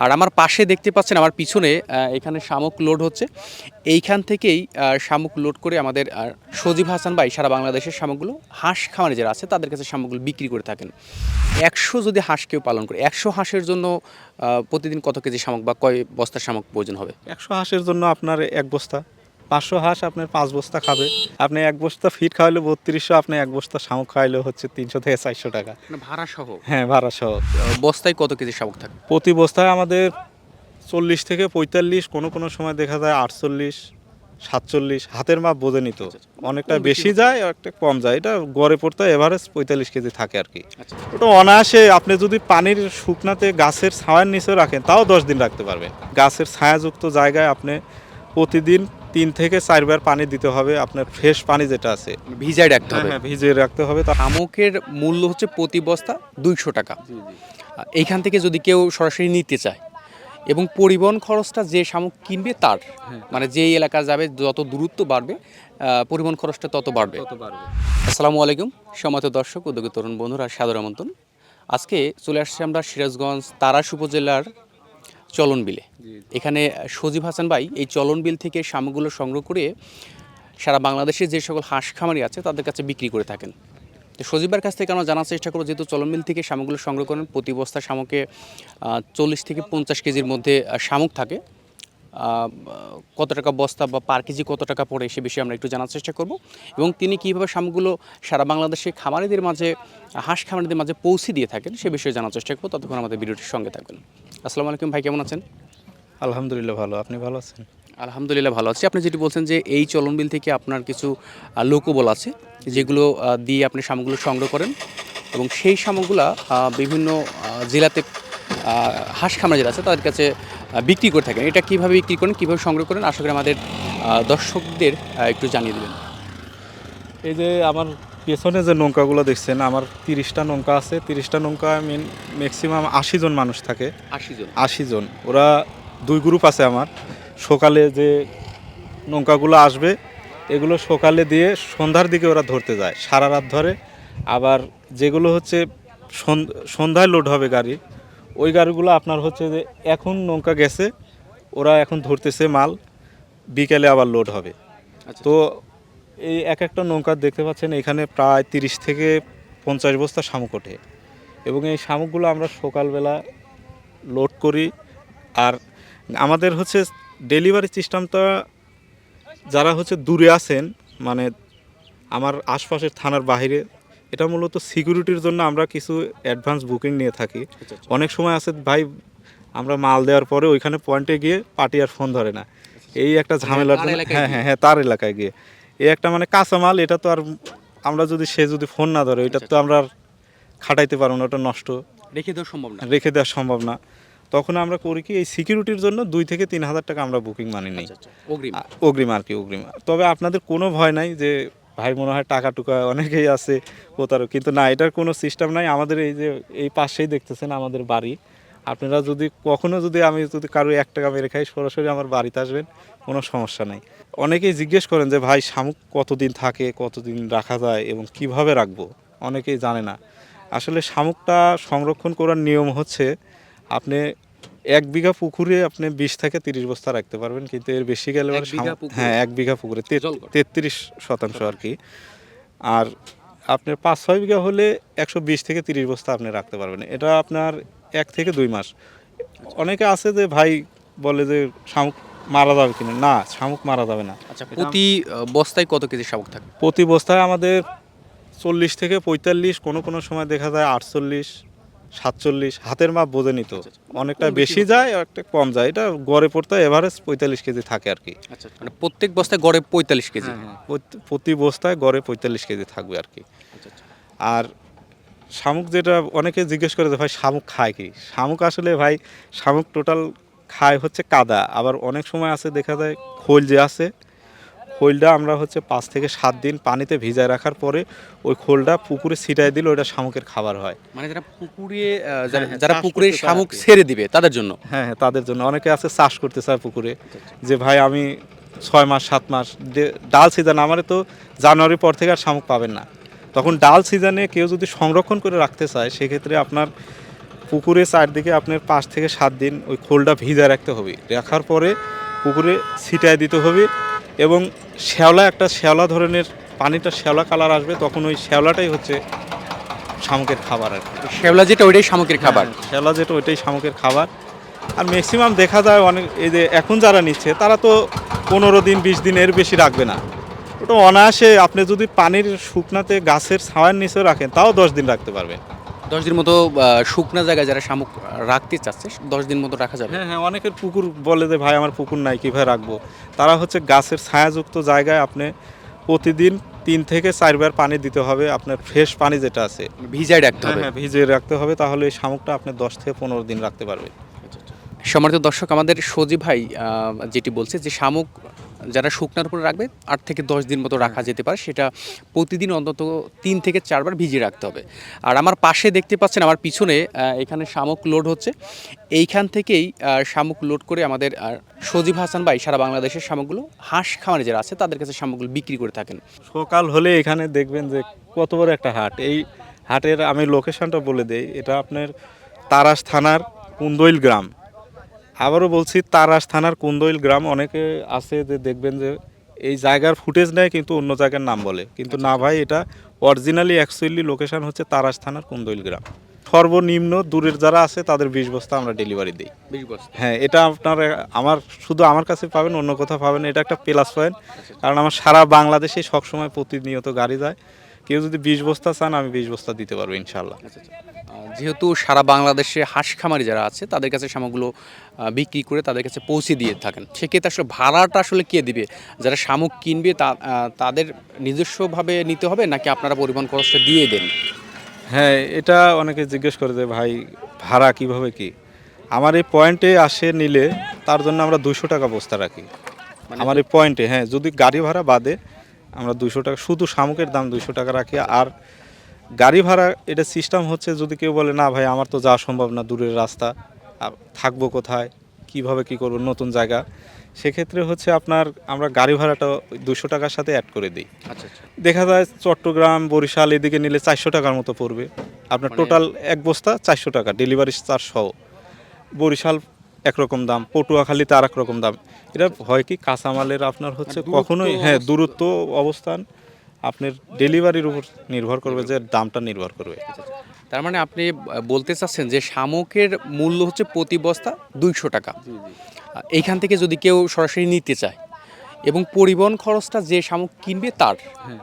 আর আমার পাশে দেখতে পাচ্ছেন আমার পিছনে এখানে শামুক লোড হচ্ছে। এইখান থেকেই শামুক লোড করে আমাদের সজীব হাসান ভাই সারা বাংলাদেশের শামুকগুলো হাঁস খামারে যারা আছে, তাদের কাছে শামুকগুলো বিক্রি করে থাকেন। একশো যদি হাঁস কেউ পালন করে, একশো হাঁসের জন্য প্রতিদিন কত কেজি শামুক বা কয় বস্তা শামুক প্রয়োজন হবে? একশো হাঁসের জন্য আপনার এক বস্তা। পাঁচশো হাঁস আপনার পাঁচ বস্তা খাবে। আপনি এক বস্তা ফিট খাওয়াইলে বত্রিশশো আপনি এক বস্তা শামুক খাওয়াইলে হচ্ছে তিনশো থেকে চারশো টাকা। মানে ভাড়া সহ? হ্যাঁ ভাড়া সহ। বস্তায় কত কেজি শামুক থাকে প্রতি বস্তায় আমাদের চল্লিশ থেকে পঁয়তাল্লিশ কোনো কোনো সময় দেখা যায় আটচল্লিশ সাতচল্লিশ হাতের মাপ বোঝে নিত। অনেকটা বেশি যায় আর একটা কম যায়। এটা গড়ে পড়তে এভারেজ পঁয়তাল্লিশ কেজি থাকে আর কি। আচ্ছা। ওটা অনায়াসে আপনি যদি পানির শুকনাতে গাছের ছায়ার নিচে রাখেন তাও দশ দিন রাখতে পারবেন। গাছের ছায়াযুক্ত জায়গায় আপনি প্রতিদিন তিন থেকে চারবার পানি দিতে হবে আপনার ফ্রেশ পানি যেটা আছে। ভিজায় রাখতে হবে। হ্যাঁ ভিজিয়ে রাখতে হবে। তা শামুকের মূল্য হচ্ছে প্রতি বস্তা দুইশো টাকা। এইখান থেকে যদি কেউ সরাসরি নিতে চায় এবং পরিবহন খরচটা যে শামুক কিনবে তার মানে যেই এলাকা যাবে যত দূরত্ব বাড়বে পরিবহন খরচটা তত বাড়বে। আসসালামু আলাইকুম সমাত দর্শক উদ্যোগী তরুণ বন্ধুরা সাদর আমন্ত্রণ। আজকে চলে আসছি আমরা সিরাজগঞ্জ তারাস উপজেলার চলন বিলে। এখানে সজীব হাসান ভাই এই চলন বিল থেকে শামুকগুলো সংগ্রহ করে সারা বাংলাদেশে যে সকল হাঁস খামারি আছে তাদের কাছে বিক্রি করে থাকেন। তো সজীবের কাছ থেকে আমরা জানার চেষ্টা করব যেহেতু চলন বিল থেকে শামুকগুলো সংগ্রহ করেন প্রতি বস্তা শামুকে চল্লিশ থেকে পঞ্চাশ কেজির মধ্যে শামুক থাকে। কত টাকা বস্তা বা পার কেজি কত টাকা পড়ে সে বিষয়ে আমরা একটু জানার চেষ্টা করব। এবং তিনি কীভাবে সামগুলো সারা বাংলাদেশে খামারিদের মাঝে হাঁস খামারিদের মাঝে পৌঁছে দিয়ে থাকেন সে বিষয়ে জানার চেষ্টা করব। ততক্ষণ আমাদের ভিডিওটির সঙ্গে থাকবেন আসসালামু আলাইকুম ভাই কেমন আছেন? আলহামদুলিল্লাহ ভালো। আপনি ভালো আছেন? আলহামদুলিল্লাহ ভালো আছি। আপনি যেটি বলছেন যে এই চলন বিল থেকে আপনার কিছু লোকবল আছে যেগুলো দিয়ে আপনি সামগ্রীগুলো সংগ্রহ করেন এবং সেই সামগ্রীগুলো বিভিন্ন জেলাতে হাঁস খামার যারা আছে তাদের কাছে বিক্রি করে থাকেন। এটা কীভাবে বিক্রি করেন কীভাবে সংগ্রহ করেন আশা করি আমাদের দর্শকদের একটু জানিয়ে দেবেন। এই যে আমার পেছনে যে নৌকাগুলো দেখছেন আমার তিরিশটা নৌকা আছে। তিরিশটা নৌকা মিন ম্যাক্সিমাম আশি জন মানুষ থাকে। আশি জন। আশি জন। ওরা দুই গ্রুপ আছে আমার। সকালে যে নৌকাগুলো আসবে এগুলো সকালে দিয়ে সন্ধ্যার দিকে ওরা ধরতে যায়। সারা রাত ধরে। আবার যেগুলো হচ্ছে সন- সন্ধ্যায় লোড হবে গাড়ি ওই গাড়িগুলো আপনার হচ্ছে যে এখন নৌকা গেছে ওরা এখন ধরতেছে মাল বিকেলে আবার লোড হবে। আচ্ছা। তো এই এক একটা নৌকা দেখতে পাচ্ছেন এখানে প্রায় তিরিশ থেকে পঞ্চাশ বস্তা শামুক ওঠে। এবং এই শামুকগুলো আমরা সকালবেলা লোড করি। আর আমাদের হচ্ছে ডেলিভারি সিস্টেমটা যারা হচ্ছে দূরে আছেন মানে আমার আশপাশের থানার বাইরে এটা মূলত সিকিউরিটির জন্য আমরা কিছু অ্যাডভান্স বুকিং নিয়ে থাকি। আচ্ছা, আচ্ছা। অনেক সময় আছে ভাই আমরা মাল দেওয়ার পরে ওইখানে পয়েন্টে গিয়ে পার্টি আর ফোন ধরে না। এই একটা জন্য- এলাকায় হ্যাঁ হ্যাঁ হ্যাঁ তার এলাকায় গিয়ে। এই একটা মানে কাঁচা মাল এটা তো আর আমরা যদি সে যদি ফোন না ধরে ওইটা আচ্ছা, তো আমরা আর খাটাইতে পারব না ওটা নষ্ট। রেখে দেওয়া সম্ভব না। রেখে দেওয়া সম্ভব না। তখন আমরা করি কি এই সিকিউরিটির জন্য দুই থেকে তিন হাজার টাকা আমরা বুকিং মানি নিই। অগ্রিম। অগ্রিম আর কি অগ্রিম। তবে আপনাদের কোনো ভয় নাই যে ভাই মনে হয় টাকা টুকা অনেকেই আছে প্রতারক। কিন্তু না, এটার কোনো সিস্টেম নাই। আমাদের এই যে, এই পাশেই দেখতেছেন আমাদের বাড়ি। আপনারা যদি, কখনো যদি আমি যদি কারও এক টাকা মেরে খাই, সরাসরি আমার বাড়িতে আসবেন, কোনো সমস্যা নাই। অনেকেই জিজ্ঞেস করেন যে, ভাই, শামুক কতদিন থাকে, কতদিন রাখা যায় এবং কীভাবে রাখব? অনেকেই জানে না। আসলে শামুকটা সংরক্ষণ করার নিয়ম হচ্ছে, আপনি এক বিঘা পুকুরে আপনি বিশ থেকে তিরিশ বস্তা রাখতে পারবেন কিন্তু এর বেশি গেলে? হ্যাঁ এক বিঘা পুকুরে তেত্রিশ শতাংশ আর কি। আর আপনার পাঁচ ছয় বিঘা হলে একশো বিশ থেকে তিরিশ বস্তা আপনি রাখতে পারবেন। এটা আপনার এক থেকে দুই মাস। অনেকে আছে যে ভাই বলে যে শামুক মারা যাবে কিনা। না শামুক মারা যাবে না। আচ্ছা প্রতি বস্তায় কত কেজি শামুক থাকে? প্রতি বস্তায় আমাদের চল্লিশ থেকে পঁয়তাল্লিশ কোনো কোনো সময় দেখা যায় আটচল্লিশ সাতচল্লিশ হাতের মাপ বোঝে নিত। অনেকটা বেশি যায় একটা কম যায়। এটা গড়ে পড়তে এভারেজ পঁয়তাল্লিশ কেজি থাকে আর কি। আচ্ছা মানে প্রত্যেক বস্তায় গড়ে পঁয়তাল্লিশ কেজি? প্রতি- প্রতি বস্তায় গড়ে পঁয়তাল্লিশ কেজি থাকবে আর কি। আচ্ছা আচ্ছা। আর শামুক যেটা অনেকে জিজ্ঞেস করে যে ভাই শামুক খায় কি? শামুক আসলে ভাই শামুক টোটাল খায় হচ্ছে কাদা। আবার অনেক সময় আছে দেখা যায় খোল যে আছে খোলটা আমরা হচ্ছে পাঁচ থেকে সাত দিন পানিতে ভিজায় রাখার পরে ওই খোলটা পুকুরে ছিটাই দিলে ওটা শামুকের খাবার হয়। মানে যারা পুকুরে যারা- হ্যাঁ, পুকুরে শামুক ছেড়ে দিবে তাদের জন্য? হ্যাঁ হ্যাঁ তাদের জন্য। অনেকে আছে চাষ করতে চায় পুকুরে। যে ভাই আমি ছয় মাস সাত মাস ডাল সিজন আমারে তো জানুয়ারি পর থেকে আর শামুক পাবেন না। তখন ডাল সিজনে কেউ যদি সংরক্ষণ করে রাখতে চায় সেক্ষেত্রে আপনার পুকুরে চারদিকে আপনার পাঁচ থেকে সাত দিন ওই খোলটা ভিজা রাখতে হবে। রাখার পরে পুকুরে ছিটায় দিতে হবে। এবং শ্যাওলা একটা শ্যাওলা ধরনের পানিটা শ্যাওলা কালার আসবে তখন ওই শ্যাওলাটাই হচ্ছে শামুকের খাবার আর কি। শেওলা যেটা ওইটাই শামুকের খাবার? হ্যাঁ, শ্যাওলা যেটা ওইটাই শামুকের খাবার। আর ম্যাক্সিমাম দেখা যায় অনেক এই যে এখন যারা নিচ্ছে তারা তো পনেরো দিন বিশ দিন এর বেশি রাখবে না। ওটা অনায়াসে আপনি যদি পানির শুকনাতে গাছের ছাওয়ার নিচে রাখেন তাও দশ দিন রাখতে পারবেন। দশ দিন মতো শুকনা জায়গায় যারা শামুক রাখতে চাচ্ছে দশ দিন মতো রাখা যাবে। হ্যাঁ হ্যাঁ অনেকের পুকুর বলে যে ভাই আমার পুকুর নাই কীভাবে রাখব? তারা হচ্ছে গাছের ছায়াযুক্ত জায়গায় আপনি প্রতিদিন তিন থেকে চারবার পানি দিতে হবে আপনার ফ্রেশ পানি যেটা আছে। ভিজাই রাখতে হ্যাঁ হবে। হ্যাঁ ভিজিয়ে রাখতে হবে তাহলে এই শামুকটা আপনি দশ থেকে পনেরো দিন রাখতে পারবে সম্মানিত দর্শক আমাদের সজি ভাই যেটি বলছে যে শামুক যারা শুকনার উপরে রাখবে, আট থেকে দশ দিন মতো রাখা যেতে পারে। সেটা প্রতিদিন অন্তত তিন থেকে চারবার ভিজিয়ে রাখতে হবে। আর আমার পাশে দেখতে পাচ্ছেন, আমার পিছনে এখানে শামুক লোড হচ্ছে। এইখান থেকেই শামুক লোড করে আমাদের সজীব হাসান ভাই সারা বাংলাদেশের শামুকগুলো, হাঁস খামারে যারা আছে, তাদের কাছে শামুকগুলো বিক্রি করে থাকেন। সকাল হলে এখানে দেখবেন যে কত বড় একটা হাট। এই হাটের আমি লোকেশনটা বলে দেই, এটা আপনার তারাস থানার কুন্দইল গ্রাম। আবারও বলছি তারাস থানার কুন্দইল গ্রাম অনেকে আছে যে দেখবেন যে এই জায়গার ফুটেজ নেয় কিন্তু অন্য জায়গার নাম বলে। কিন্তু না ভাই এটা অরিজিনালি অ্যাকচুয়ালি লোকেশান হচ্ছে তারাস থানার কুন্দইল গ্রাম। সর্বনিম্ন দূরের যারা আছে তাদের বিশ বস্তা আমরা ডেলিভারি দিই। হ্যাঁ এটা আপনার আমার শুধু আমার কাছে পাবেন অন্য কোথাও পাবেন এটা একটা প্লাস পয়েন্ট কারণ আমার সারা বাংলাদেশে সবসময় প্রতিনিয়ত গাড়ি যায়। কেউ যদি বিশ বস্তা চান আমি বিশ বস্তা দিতে পারব ইনশাল্লাহ আহ, যেহেতু সারা বাংলাদেশে হাঁস খামারি যারা আছে তাদের কাছে শামুকগুলো বিক্রি করে তাদের কাছে পৌঁছে দিয়ে থাকেন। সেক্ষেত্রে আসলে ভাড়াটা আসলে কে দিবে? যারা শামুক কিনবে তা তাদের নিজস্বভাবে নিতে হবে নাকি আপনারা পরিবহন খরচটা দিয়ে দেন? হ্যাঁ এটা অনেকে জিজ্ঞেস করে যে ভাই ভাড়া কীভাবে কি? আমার এই পয়েন্টে আসে নিলে তার জন্য আমরা দুশো টাকা বস্তা রাখি। আমার এই পয়েন্টে হ্যাঁ যদি গাড়ি ভাড়া বাদে আমরা দুশো টাকা শুধু শামুকের দাম দুশো টাকা রাখি আর গাড়ি ভাড়া এটা সিস্টেম হচ্ছে যদি কেউ বলে না ভাই আমার তো যাওয়া সম্ভব না দূরের রাস্তা আর থাকব কোথায় কীভাবে কি করব নতুন জায়গা। সেক্ষেত্রে হচ্ছে আপনার আমরা গাড়ি ভাড়াটা দুশো টাকার সাথে অ্যাড করে দিই। আচ্ছা আচ্ছা। দেখা যায় চট্টগ্রাম বরিশাল এদিকে নিলে চারশো টাকার মতো পড়বে। আপনার মানে- টোটাল এক বস্তা চারশো টাকা ডেলিভারি চার্জ সহ। বরিশাল একরকম দাম পটুয়াখালীতে আর এক রকম দাম। এটা হয় কি কাঁচামালের আপনার হচ্ছে মানে কখনোই হ্যাঁ দূরত্ব অবস্থান। আপনার ডেলিভারির উপর নির্ভর করবে যে দামটা নির্ভর করবে। তার মানে আপনি বলতে চাচ্ছেন যে শামুকের মূল্য হচ্ছে প্রতি বস্তা দুইশো টাকা। এইখান থেকে যদি কেউ সরাসরি নিতে চায় এবং পরিবহন খরচটা যে শামুক কিনবে তার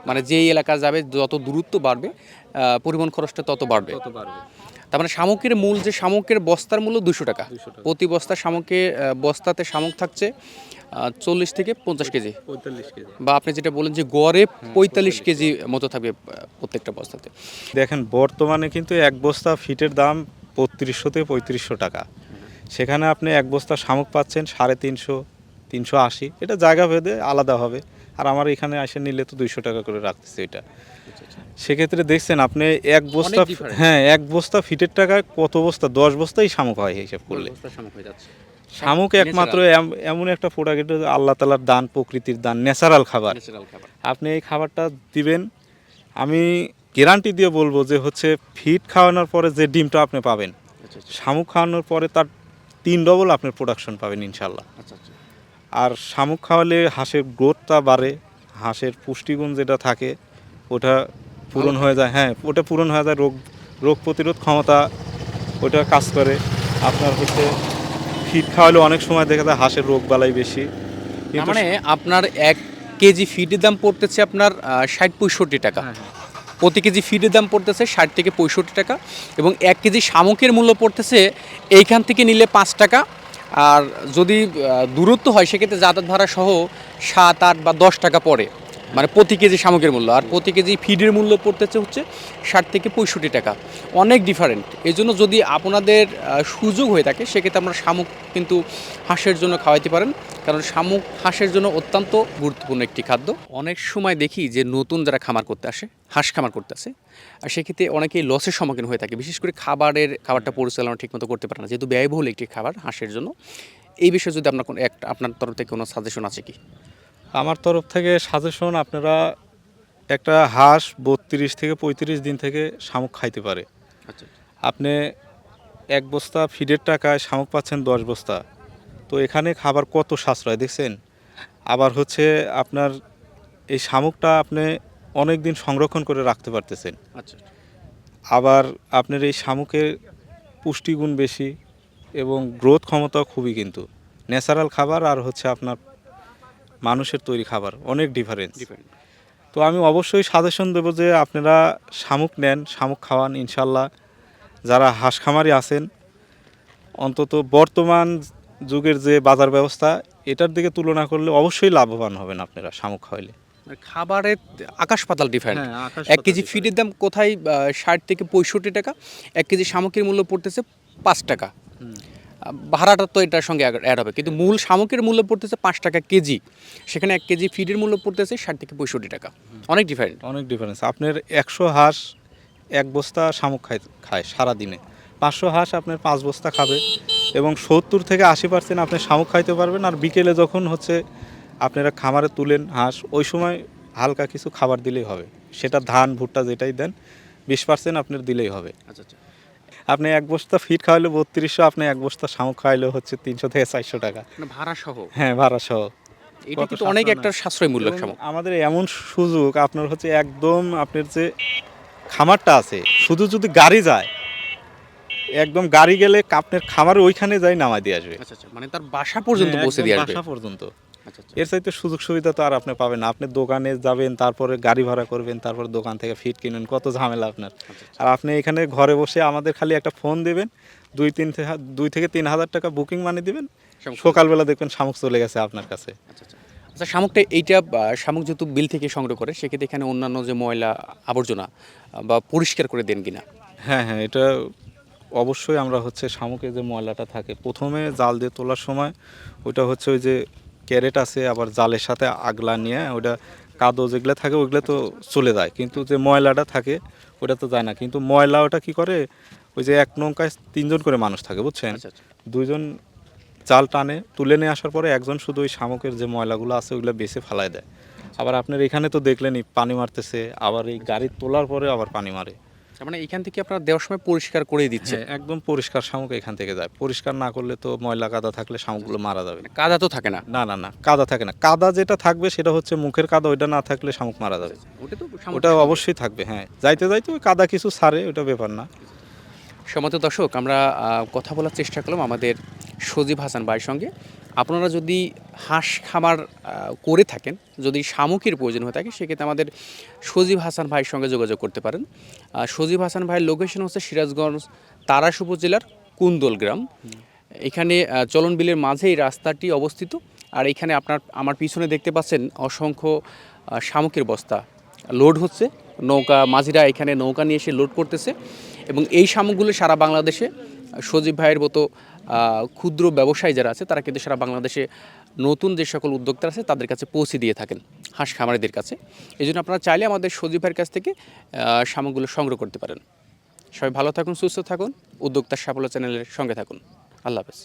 মানে যেই এলাকা যাবে যত দূরত্ব বাড়বে পরিবহন খরচটা তত বাড়বে। তার মানে শামুকের মূল যে শামুকের বস্তার মূল্য দুশো টাকা। প্রতি বস্তা শামুকে বস্তাতে শামুক থাকছে চল্লিশ থেকে পঞ্চাশ কেজি। বা আপনি যেটা বলেন যে গড়ে পঁয়তাল্লিশ কেজি মতো থাকবে প্রত্যেকটা বস্তাতে। দেখেন বর্তমানে কিন্তু এক বস্তা ফিটের দাম বত্রিশশো থেকে পঁয়ত্রিশশো টাকা। সেখানে আপনি এক বস্তা শামুক পাচ্ছেন সাড়ে তিনশো তিনশো আশি। এটা জায়গা ভেদে আলাদা হবে। আর আমার এখানে এসে নিলে তো দুইশো টাকা করে রাখতেছে এটা। সেক্ষেত্রে দেখছেন আপনি এক বস্তা হ্যাঁ এক বস্তা ফিটের টাকায় কত বস্তা? দশ বস্তাই শামুক হয় হিসাব করলে। শামুক একমাত্র এম- এমন একটা প্রোডাক্ট আল্লাহ তালার দান প্রকৃতির দান ন্যাচারাল খাবার। আপনি এই খাবারটা দিবেন আমি গ্যারান্টি দিয়ে বলব যে হচ্ছে ফিড খাওয়ানোর পরে যে ডিমটা আপনি পাবেন আচ্ছা আচ্ছা। শামুক খাওয়ানোর পরে তার তিন ডবল আপনি প্রোডাকশন পাবেন ইনশাল্লাহ আচ্ছা আর শামুক খাওয়ালে হাঁসের গ্রোথটা বাড়ে হাঁসের পুষ্টিগুণ যেটা থাকে ওটা পূরণ হয়ে যায় হ্যাঁ ওটা পূরণ হয়ে যায় রোগ রোগ প্রতিরোধ ক্ষমতা ওটা কাজ করে। আপনার হচ্ছে ফিড খাওয়ালে অনেক সময় দেখা যায় হাঁসের রোগ বালাই বেশি। মানে আপনার এক কেজি ফিডের দাম পড়তেছে আপনার ষাট পঁয়ষট্টি টাকা। হ্যাঁ, প্রতি কেজি ফিডের দাম পড়তেছে ষাট থেকে পঁয়ষট্টি টাকা এবং এক কেজি শামুকের মূল্য পড়তেছে এইখান থেকে নিলে পাঁচ টাকা। আর যদি দূরত্ব হয় সেক্ষেত্রে যাতায়াত ভাড়া সহ সাত আট বা দশ টাকা পড়ে। মানে প্রতি কেজি শামুকের মূল্য। আর প্রতি কেজি ফিডের মূল্য পড়তেছে হচ্ছে ষাট থেকে পঁয়ষট্টি টাকা। অনেক ডিফারেন্ট এই জন্য যদি আপনাদের সুযোগ হয়ে থাকে, সেক্ষেত্রে আমরা শামুক কিন্তু হাঁসের জন্য খাওয়াইতে পারেন। কারণ শামুক হাঁসের জন্য অত্যন্ত গুরুত্বপূর্ণ একটি খাদ্য। অনেক সময় দেখি যে নতুন যারা খামার করতে আসে, হাঁস খামার করতে আসে, আর সেক্ষেত্রে অনেকেই লসের সম্মুখীন হয়ে থাকে। বিশেষ করে খাবারের, খাবারটা পরিচালনা ঠিকমতো করতে পারে না। যেহেতু ব্যয়বহুল একটি খাবার হাঁসের জন্য। এই বিষয়ে যদি আপনার কোনো একটা, আপনার তরফ থেকে কোনো সাজেশন আছে কি? আমার তরফ থেকে সাজেশন আপনারা একটা হাঁস বত্রিশ থেকে পঁয়ত্রিশ দিন থেকে শামুক খাইতে পারে। আচ্ছা আপনি এক বস্তা ফিডের টাকায় শামুক পাচ্ছেন দশ বস্তা। তো এখানে খাবার কত সাশ্রয় দেখছেন? আবার হচ্ছে আপনার এই শামুকটা আপনি অনেক দিন সংরক্ষণ করে রাখতে পারতেছেন। আচ্ছা আবার আপনার এই শামুকের পুষ্টিগুণ বেশি এবং গ্রোথ ক্ষমতা খুবই কিন্তু। ন্যাচারাল খাবার আর হচ্ছে আপনার মানুষের তৈরি খাবার অনেক ডিফারেন্স তো আমি অবশ্যই সাজেশন দেবো যে আপনারা শামুক নেন শামুক খাওয়ান ইনশাল্লাহ যারা হাঁস খামারি আছেন অন্তত বর্তমান যুগের যে বাজার ব্যবস্থা এটার দিকে তুলনা করলে অবশ্যই লাভবান হবেন আপনারা শামুক খাওয়াইলে। মানে খাবারের আকাশ পাতাল ডিফারেন্ট হ্যাঁ, এক কেজি। ফিডের দাম কোথায় ষাট থেকে পঁয়ষট্টি টাকা এক কেজি শামুকের মূল্য পড়তেছে পাঁচ টাকা। ভাড়াটা তো এটার সঙ্গে অ্যাড হবে। কিন্তু মূল শামুকের মূল্য পড়তেছে পাঁচ টাকা কেজি। সেখানে এক কেজি ফিডের মূল্য পড়তেছে ষাট থেকে পঁয়ষট্টি টাকা। অনেক ডিফারেন্ট অনেক ডিফারেন্স আপনার একশো হাঁস এক বস্তা শামুক খায় খায় সারাদিনে। পাঁচশো হাঁস আপনার পাঁচ বস্তা খাবে এবং সত্তর থেকে আশি পার্সেন্ট আপনি শামুক খাইতে পারবেন আর বিকেলে যখন হচ্ছে আপনারা খামারে তুলেন হাঁস ওই সময় হালকা কিছু খাবার দিলেই হবে। সেটা ধান ভুট্টা যেটাই দেন বিশ পার্সেন্ট আপনার দিলেই হবে। আচ্ছা আচ্ছা। আপনি এক বস্তা ফিট খাওয়াইলে বত্রিশশো আপনি এক বস্তা শামুক খাওয়াইলে হচ্ছে তিনশো থেকে চারশো টাকা। মানে ভাড়া সহ? হ্যাঁ ভাড়া সহ। এটা কিন্তু অনেক একটা সাশ্রয় মূল্য শামুক। আমাদের এমন সুযোগ আপনার হচ্ছে একদম আপনার যে খামারটা আছে শুধু যদি গাড়ি যায় একদম গাড়ি গেলে আপনার খামার ওইখানে যাই নামাই দিয়ে আসবে। আচ্ছা আচ্ছা মানে তার বাসা পর্যন্ত হ্যাঁ, পৌঁছে দিয়ে আসবে। বাসা পর্যন্ত। এর চাইতে সুযোগ সুবিধা তো আর আপনি পাবেন না। আপনি দোকানে যাবেন তারপরে গাড়ি ভাড়া করবেন তারপর দোকান থেকে ফিট কিনবেন কত ঝামেলা আপনার। আচ্ছা, আর আপনি এখানে ঘরে বসে আমাদের খালি একটা ফোন দেবেন দুই তিন থেকে- দুই থেকে তিন হাজার টাকা বুকিং মানে দিবেন সকালবেলা দেখবেন শামুক চলে গেছে আপনার কাছে। আচ্ছা আচ্ছা। আচ্ছা শামুকটা এইটা শামুক যেহেতু বিল থেকে সংগ্রহ করে সেক্ষেত্রে এখানে অন্যান্য যে ময়লা আবর্জনা বা পরিষ্কার করে দেন কিনা? হ্যাঁ হ্যাঁ এটা অবশ্যই আমরা হচ্ছে শামুকের যে ময়লাটা থাকে প্রথমে জাল দিয়ে তোলার সময় ওইটা হচ্ছে ওই যে ক্যারেট আছে আবার জালের সাথে আগলা নিয়ে ওটা কাদো যেগুলো থাকে ওইগুলো তো চলে যায়। কিন্তু যে ময়লাটা থাকে ওটা তো যায় না। কিন্তু ময়লা ওটা কি করে? ওই যে এক নৌকায় তিনজন করে মানুষ থাকে বুঝছেন? আচ্ছা আচ্ছা। দুইজন জাল টানে তুলে নিয়ে আসার পরে একজন শুধু ওই শামুকের যে ময়লাগুলো আছে ওইগুলো বেছে ফালায় দেয়। আবার আপনার এখানে তো দেখলেনই পানি মারতেছে আবার এই গাড়ি তোলার পরে আবার পানি মারে। তার মানে এখান থেকে আপনারা দেওয়ার সময় পরিষ্কার করে দিচ্ছে হ্যাঁ একদম পরিষ্কার শামুক এখান থেকে যায়। পরিষ্কার না করলে তো ময়লা কাদা থাকলে শামুকগুলো মারা যাবে। কাদা তো থাকে না? না না না কাদা থাকে না। কাদা যেটা থাকবে সেটা হচ্ছে মুখের কাদা ওইটা না থাকলে শামুক মারা যাবে। ওটা তো ওটা অবশ্যই থাকবে হ্যাঁ। যাইতে যাইতে ওই কাদা কিছু ছাড়ে ওটা ব্যাপার না। সম্মত দর্শক আমরা কথা বলার চেষ্টা করলাম আমাদের সজীব হাসান ভাইয়ের সঙ্গে। আপনারা যদি হাঁস খামার করে থাকেন, যদি শামুকের প্রয়োজন হয়ে থাকে, সেক্ষেত্রে আমাদের সজীব হাসান ভাইয়ের সঙ্গে যোগাযোগ করতে পারেন। সজীব হাসান ভাইয়ের লোকেশন হচ্ছে সিরাজগঞ্জ তারাস উপজেলার কুন্দল গ্রাম। এখানে চলন বিলের মাঝে এই রাস্তাটি অবস্থিত। আর এখানে আপনার, আমার পিছনে দেখতে পাচ্ছেন অসংখ্য শামুকের বস্তা লোড হচ্ছে। নৌকা, মাঝিরা এখানে নৌকা নিয়ে এসে লোড করতেছে। এবং এই শামুকগুলো সারা বাংলাদেশে সজীব ভাইয়ের মতো ক্ষুদ্র ব্যবসায়ী যারা আছে, তারা কিন্তু সারা বাংলাদেশে নতুন যে সকল উদ্যোক্তা আছে, তাদের কাছে পৌঁছে দিয়ে থাকেন হাঁস খামারিদের কাছে। এই জন্য আপনারা চাইলে আমাদের সজীব ভাইয়ের কাছ থেকে সামগ্রীগুলো সংগ্রহ করতে পারেন। সবাই ভালো থাকুন, সুস্থ থাকুন, উদ্যোক্তার সাফল্য চ্যানেলের সঙ্গে থাকুন। আল্লাহ হাফেজ।